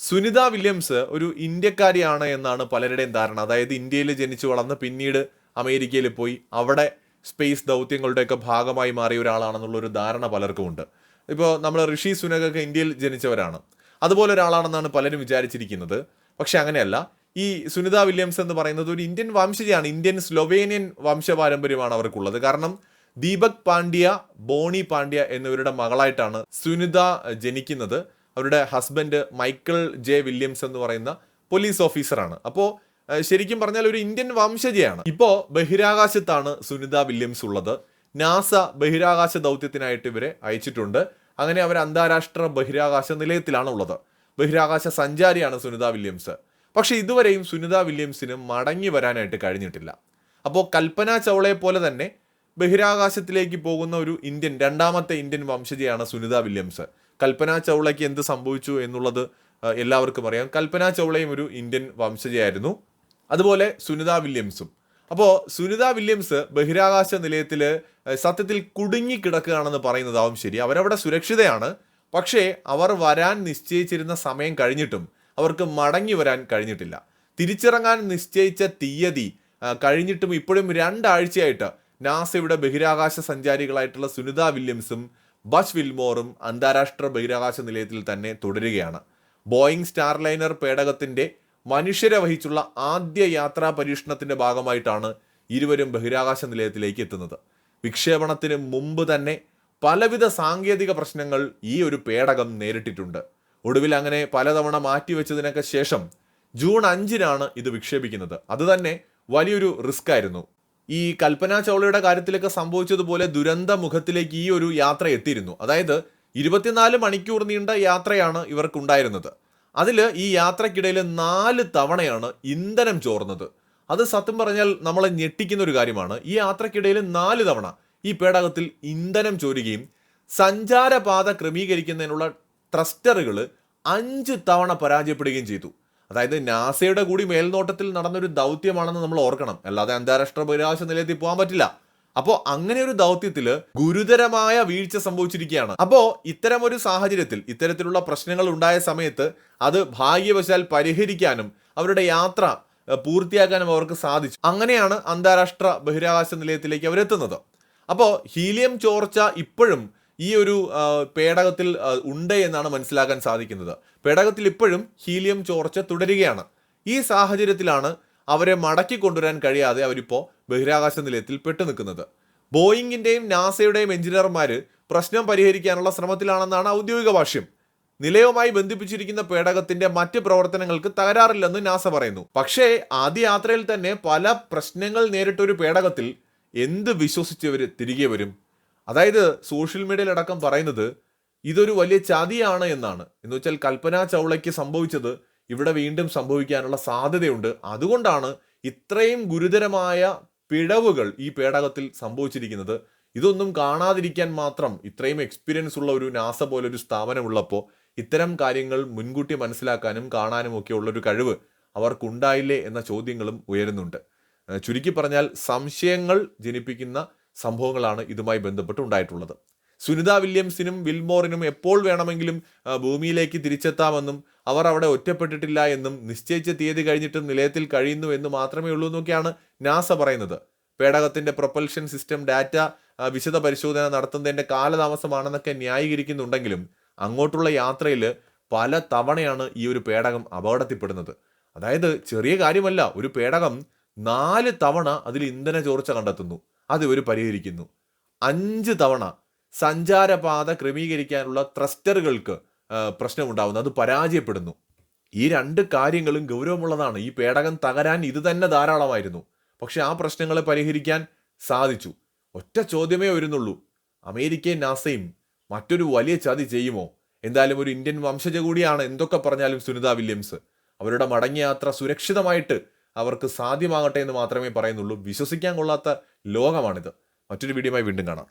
Sunitha Williams ഒരു ഇന്ത്യക്കാരിയാണ് എന്നാണ് പലരുടെയും ധാരണ. അതായത് ഇന്ത്യയിൽ ജനിച്ചു വളർന്ന് പിന്നീട് അമേരിക്കയിൽ പോയി അവിടെ സ്പേസ് ദൗത്യങ്ങളുടെയൊക്കെ ഭാഗമായി മാറിയ ഒരാളാണെന്നുള്ള ഒരു ധാരണ പലർക്കും ഉണ്ട് ഇപ്പോൾ നമ്മൾ ഋഷി സുനകൊക്കെ ഇന്ത്യയിൽ ജനിച്ചവരാണ്. അതുപോലെ ഒരാളാണെന്നാണ് പലരും വിചാരിച്ചിരിക്കുന്നത്. പക്ഷെ അങ്ങനെയല്ല. ഈ സുനിത വില്യംസ് എന്ന് പറയുന്നത് ഒരു ഇന്ത്യൻ വംശജയാണ്. ഇന്ത്യൻ സ്ലൊവേനിയൻ വംശപാരമ്പര്യമാണ് അവർക്കുള്ളത്. കാരണം ദീപക് പാണ്ഡ്യ ബോണി പാണ്ഡ്യ എന്നിവരുടെ മകളായിട്ടാണ് സുനിത ജനിക്കുന്നത്. അവരുടെ ഹസ്ബൻഡ് മൈക്കിൾ ജെ വില്യംസ് എന്ന് പറയുന്ന പോലീസ് ഓഫീസറാണ്. അപ്പോൾ ശരിക്കും പറഞ്ഞാൽ ഒരു ഇന്ത്യൻ വംശജയാണ്. ഇപ്പോൾ ബഹിരാകാശത്താണ് സുനിത വില്യംസ് ഉള്ളത്. നാസ ബഹിരാകാശ ദൗത്യത്തിനായിട്ട് ഇവരെ അയച്ചിട്ടുണ്ട്. അങ്ങനെ അവർ അന്താരാഷ്ട്ര ബഹിരാകാശ നിലയത്തിലാണ് ഉള്ളത്. ബഹിരാകാശ സഞ്ചാരിയാണ് സുനിത വില്യംസ്. പക്ഷെ ഇതുവരെയും സുനിത വില്യംസിന് മടങ്ങി വരാനായിട്ട് കഴിഞ്ഞിട്ടില്ല. അപ്പോൾ കൽപ്പന ചൗളയെ പോലെ തന്നെ ബഹിരാകാശത്തിലേക്ക് പോകുന്ന ഒരു ഇന്ത്യൻ രണ്ടാമത്തെ ഇന്ത്യൻ വംശജയാണ് സുനിത വില്യംസ്. കൽപ്പന ചൗളയ്ക്ക് എന്ത് സംഭവിച്ചു എന്നുള്ളത് എല്ലാവർക്കും അറിയാം. കൽപ്പന ചൗളയും ഒരു ഇന്ത്യൻ വംശജയായിരുന്നു. അതുപോലെ സുനിത വില്യംസും. അപ്പോൾ സുനിത വില്യംസ് ബഹിരാകാശ നിലയത്തിൽ സത്യത്തിൽ കുടുങ്ങി കിടക്കുകയാണെന്ന് പറയുന്നതാവും ശരി. അവരവിടെ സുരക്ഷിതയാണ്. പക്ഷേ അവർ വരാൻ നിശ്ചയിച്ചിരുന്ന സമയം കഴിഞ്ഞിട്ടും അവർക്ക് മടങ്ങി വരാൻ കഴിഞ്ഞിട്ടില്ല. തിരിച്ചിറങ്ങാൻ നിശ്ചയിച്ച തീയതി കഴിഞ്ഞിട്ടും ഇപ്പോഴും രണ്ടാഴ്ചയായിട്ട് നാസയുടെ ബഹിരാകാശ സഞ്ചാരികളായിട്ടുള്ള സുനിത വില്യംസും ബസ് വിൽമോറും അന്താരാഷ്ട്ര ബഹിരാകാശ നിലയത്തിൽ തന്നെ തുടരുകയാണ്. ബോയിങ് സ്റ്റാർലൈനർ പേടകത്തിന്റെ മനുഷ്യരെ വഹിച്ചുള്ള ആദ്യ യാത്രാ പരീക്ഷണത്തിന്റെ ഭാഗമായിട്ടാണ് ഇരുവരും ബഹിരാകാശ നിലയത്തിലേക്ക് എത്തുന്നത്. വിക്ഷേപണത്തിന് മുമ്പ് തന്നെ പലവിധ സാങ്കേതിക പ്രശ്നങ്ങൾ ഈ ഒരു പേടകം നേരിട്ടിട്ടുണ്ട്. ഒടുവിൽ അങ്ങനെ പലതവണ മാറ്റിവെച്ചതിനൊക്കെ ശേഷം ജൂൺ അഞ്ചിനാണ് ഇത് വിക്ഷേപിക്കുന്നത്. അതുതന്നെ വലിയൊരു റിസ്ക് ആയിരുന്നു ഈ കൽപ്പന ചൗളയുടെ കാര്യത്തിലൊക്കെ സംഭവിച്ചതുപോലെ ദുരന്ത മുഖത്തിലേക്ക് ഈ ഒരു യാത്ര എത്തിയിരുന്നു. അതായത് ഇരുപത്തിനാല് മണിക്കൂർ നീണ്ട യാത്രയാണ് ഇവർക്കുണ്ടായിരുന്നത്. അതിൽ ഈ യാത്രക്കിടയിൽ നാല് തവണയാണ് ഇന്ധനം ചോർന്നത്. അത് സത്യം പറഞ്ഞാൽ നമ്മളെ ഞെട്ടിക്കുന്ന ഒരു കാര്യമാണ്. ഈ യാത്രക്കിടയിൽ നാല് തവണ ഈ പേടകത്തിൽ ഇന്ധനം ചോരുകയും സഞ്ചാരപാത ക്രമീകരിക്കുന്നതിനുള്ള ട്രസ്റ്ററുകൾ അഞ്ച് തവണ പരാജയപ്പെടുകയും ചെയ്തു. അതായത് നാസയുടെ കൂടി മേൽനോട്ടത്തിൽ നടന്നൊരു ദൗത്യമാണെന്ന് നമ്മൾ ഓർക്കണം. അല്ലാതെ അന്താരാഷ്ട്ര ബഹിരാകാശ നിലയത്തിൽ പോകാൻ പറ്റില്ല. അപ്പോൾ അങ്ങനെ ഒരു ദൗത്യത്തിൽ ഗുരുതരമായ വീഴ്ച സംഭവിച്ചിരിക്കുകയാണ്. അപ്പോൾ ഇത്തരം ഒരു സാഹചര്യത്തിൽ ഇത്തരത്തിലുള്ള പ്രശ്നങ്ങൾ ഉണ്ടായ സമയത്ത് അത് ഭാഗ്യവശാൽ പരിഹരിക്കാനും അവരുടെ യാത്ര പൂർത്തിയാക്കാനും അവർക്ക് സാധിച്ചു. അങ്ങനെയാണ് അന്താരാഷ്ട്ര ബഹിരാകാശ നിലയത്തിലേക്ക് അവരെത്തുന്നത്. അപ്പോൾ ഹീലിയം ചോർച്ച ഇപ്പോഴും ഈ ഒരു പേടകത്തിൽ ഉണ്ട് എന്നാണ് മനസ്സിലാക്കാൻ സാധിക്കുന്നത്. പേടകത്തിൽ ഇപ്പോഴും ഹീലിയം ചോർച്ച തുടരുകയാണ്. ഈ സാഹചര്യത്തിലാണ് അവരെ മടക്കി കൊണ്ടുവരാൻ കഴിയാതെ അവരിപ്പോൾ ബഹിരാകാശ നിലയത്തിൽ പെട്ടു നിൽക്കുന്നത്. ബോയിങ്ങിന്റെയും നാസയുടെയും എഞ്ചിനീയർമാർ പ്രശ്നം പരിഹരിക്കാനുള്ള ശ്രമത്തിലാണെന്നാണ് ഔദ്യോഗിക ഭാഷ്യം നിലയവുമായി ബന്ധിപ്പിച്ചിരിക്കുന്ന പേടകത്തിന്റെ മറ്റ് പ്രവർത്തനങ്ങൾക്ക് തകരാറില്ലെന്ന് നാസ പറയുന്നു. പക്ഷേ ആദ്യ യാത്രയിൽ തന്നെ പല പ്രശ്നങ്ങൾ നേരിട്ട ഒരു പേടകത്തിൽ എന്ത് വിശ്വസിച്ചവർ തിരികെ വരും? അതായത് സോഷ്യൽ മീഡിയയിലടക്കം പറയുന്നത് ഇതൊരു വലിയ ചതിയാണ് എന്നാണ്. എന്ന് വെച്ചാൽ കൽപ്പന ചൗളയ്ക്ക് സംഭവിച്ചത് ഇവിടെ വീണ്ടും സംഭവിക്കാനുള്ള സാധ്യതയുണ്ട്. അതുകൊണ്ടാണ് ഇത്രയും ഗുരുതരമായ പിഴവുകൾ ഈ പേടകത്തിൽ സംഭവിച്ചിരിക്കുന്നത്. ഇതൊന്നും കാണാതിരിക്കാൻ മാത്രം ഇത്രയും എക്സ്പീരിയൻസ് ഉള്ള ഒരു നാസ പോലൊരു സ്ഥാപനമുള്ളപ്പോൾ ഇത്തരം കാര്യങ്ങൾ മുൻകൂട്ടി മനസ്സിലാക്കാനും കാണാനും ഒക്കെ ഉള്ളൊരു കഴിവ് അവർക്കുണ്ടായില്ലേ എന്ന ചോദ്യങ്ങളും ഉയരുന്നുണ്ട്. ചുരുക്കി പറഞ്ഞാൽ സംശയങ്ങൾ ജനിപ്പിക്കുന്ന സംഭവങ്ങളാണ് ഇതുമായി ബന്ധപ്പെട്ട് ഉണ്ടായിട്ടുള്ളത് സുനിത വില്യംസിനും വിൽമോറിനും എപ്പോൾ വേണമെങ്കിലും ഭൂമിയിലേക്ക് തിരിച്ചെത്താമെന്നും അവർ അവിടെ ഒറ്റപ്പെട്ടിട്ടില്ല എന്നും നിശ്ചയിച്ച തീയതി കഴിഞ്ഞിട്ടും നിലയത്തിൽ കഴിയുന്നു എന്ന് മാത്രമേ ഉള്ളൂ എന്നൊക്കെയാണ് നാസ പറയുന്നത്. പേടകത്തിന്റെ പ്രൊപ്പൽഷൻ സിസ്റ്റം ഡാറ്റ വിശദ പരിശോധന നടത്തുന്നതിന്റെ കാലതാമസമാണെന്നൊക്കെ ന്യായീകരിക്കുന്നുണ്ടെങ്കിലും അങ്ങോട്ടുള്ള യാത്രയിൽ പല തവണയാണ് ഈ ഒരു പേടകം അപകടത്തിൽപ്പെടുന്നത്. അതായത് ചെറിയ കാര്യമല്ല ഒരു പേടകം നാല് തവണ അതിൽ ഇന്ധന ചോർച്ച കണ്ടെത്തുന്നു. അത് ഇവർ പരിഹരിക്കുന്നു. അഞ്ച് തവണ സഞ്ചാരപാത ക്രമീകരിക്കാനുള്ള ത്രസ്റ്ററുകൾക്ക് പ്രശ്നമുണ്ടാകുന്നു അത് പരാജയപ്പെടുന്നു. ഈ രണ്ട് കാര്യങ്ങളും ഗൗരവമുള്ളതാണ്. ഈ പേടകം തകരാൻ ഇത് തന്നെ ധാരാളമായിരുന്നു. പക്ഷെ ആ പ്രശ്നങ്ങളെ പരിഹരിക്കാൻ സാധിച്ചു. ഒറ്റ ചോദ്യമേ വരുന്നുള്ളൂ. അമേരിക്കയും നാസയും മറ്റൊരു വലിയ ചതി ചെയ്യുമോ? എന്തായാലും ഒരു ഇന്ത്യൻ വംശജ കൂടിയാണ്. എന്തൊക്കെ പറഞ്ഞാലും സുനിത വില്യംസ്. അവരുടെ മടങ്ങിയ യാത്ര സുരക്ഷിതമായിട്ട് അവർക്ക് സാധ്യമാകട്ടെ എന്ന് മാത്രമേ പറയുന്നുള്ളൂ. വിശ്വസിക്കാൻ കൊള്ളാത്ത ലോകമാണിത്. മറ്റൊരു വീഡിയോയുമായി വീണ്ടും കാണാം.